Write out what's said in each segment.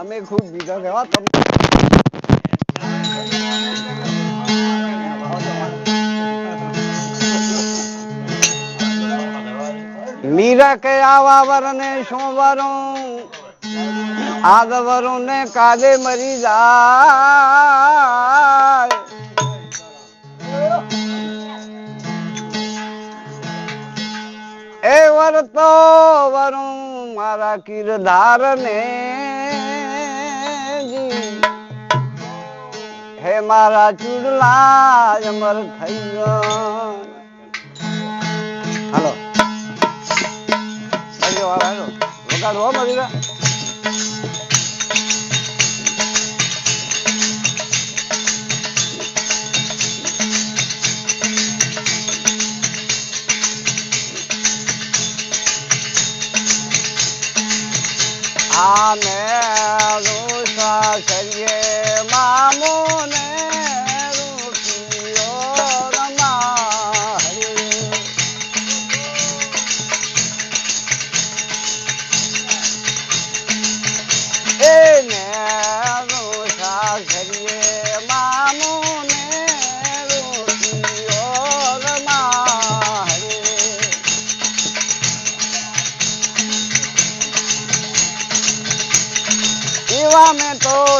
અમે ખૂબ બીજા કેવા મીરા કે આવા વરને સોમવારું આદવરું ને કાલે મરી જાય. એ વરતો વરું મારા કિરદાર ને મારા ચૂડલા અમર થઈ ગયો. હાલો. હાલો વગાડો હો મરીરા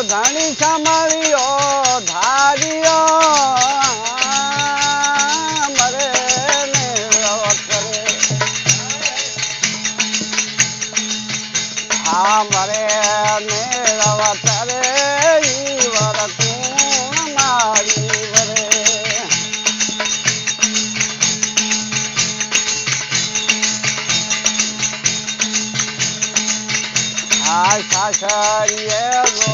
મેં તો ધણી સાંભળ્યો ધાર્યો મરે ને કરે હા મરે ને રવતરે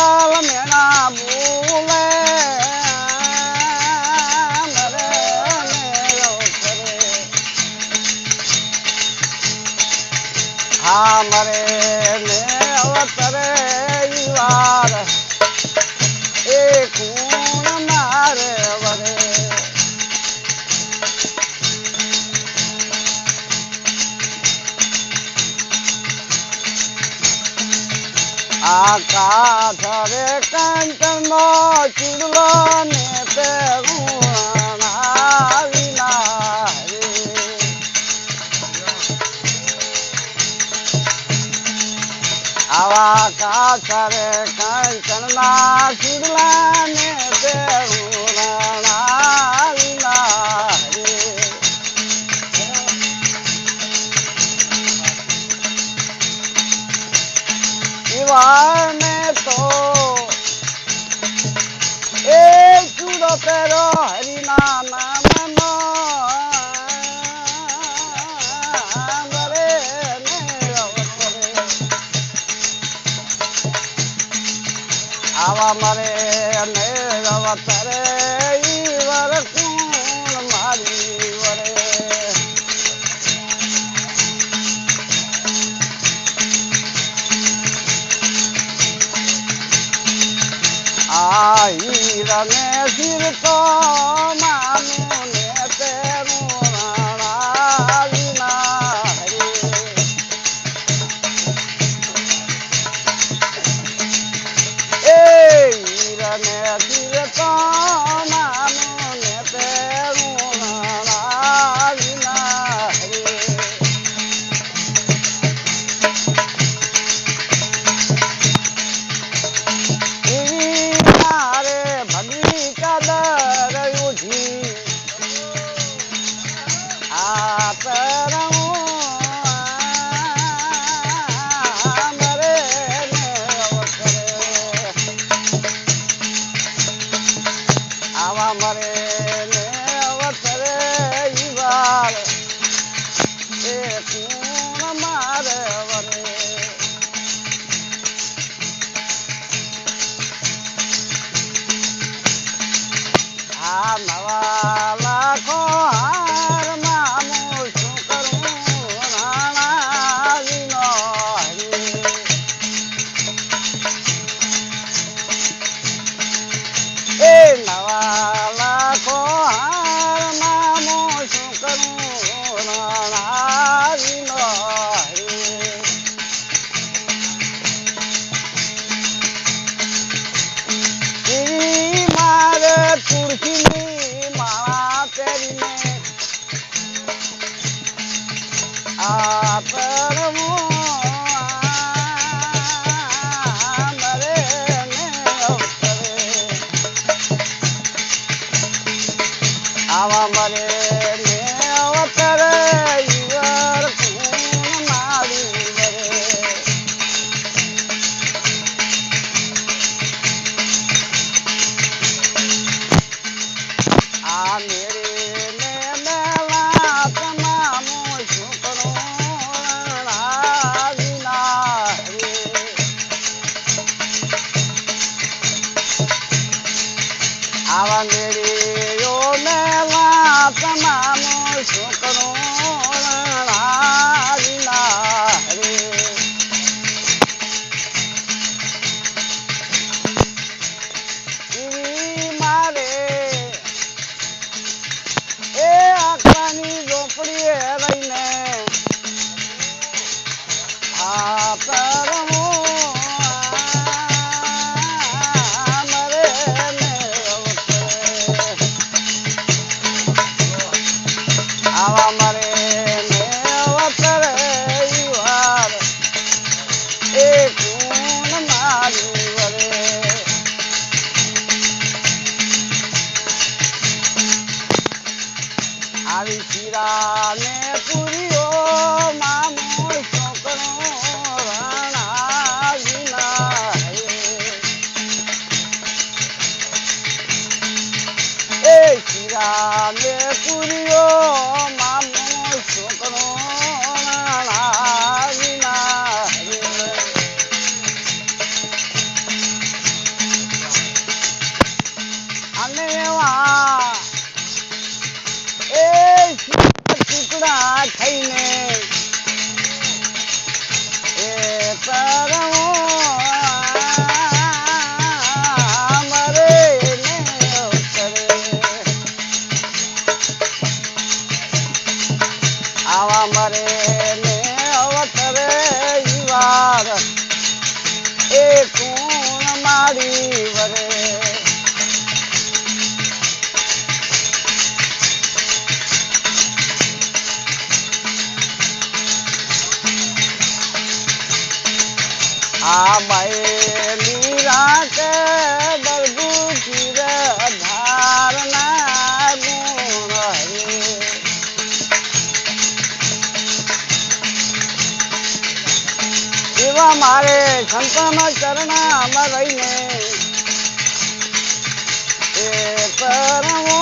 નાની મેળા બોલે હા મરે આકાશ રે કંચન ચૂડલો ને તે આવા કાશ રે કંચન આવા મરે ને અવસરે ઈ વર ஆபரமோ সামনে পুরী મરે ને અવતરે ઈવાર. એ કુણ મારી વરે. આ એવા મારે સંતના ચરણામાં રહીને. પરમો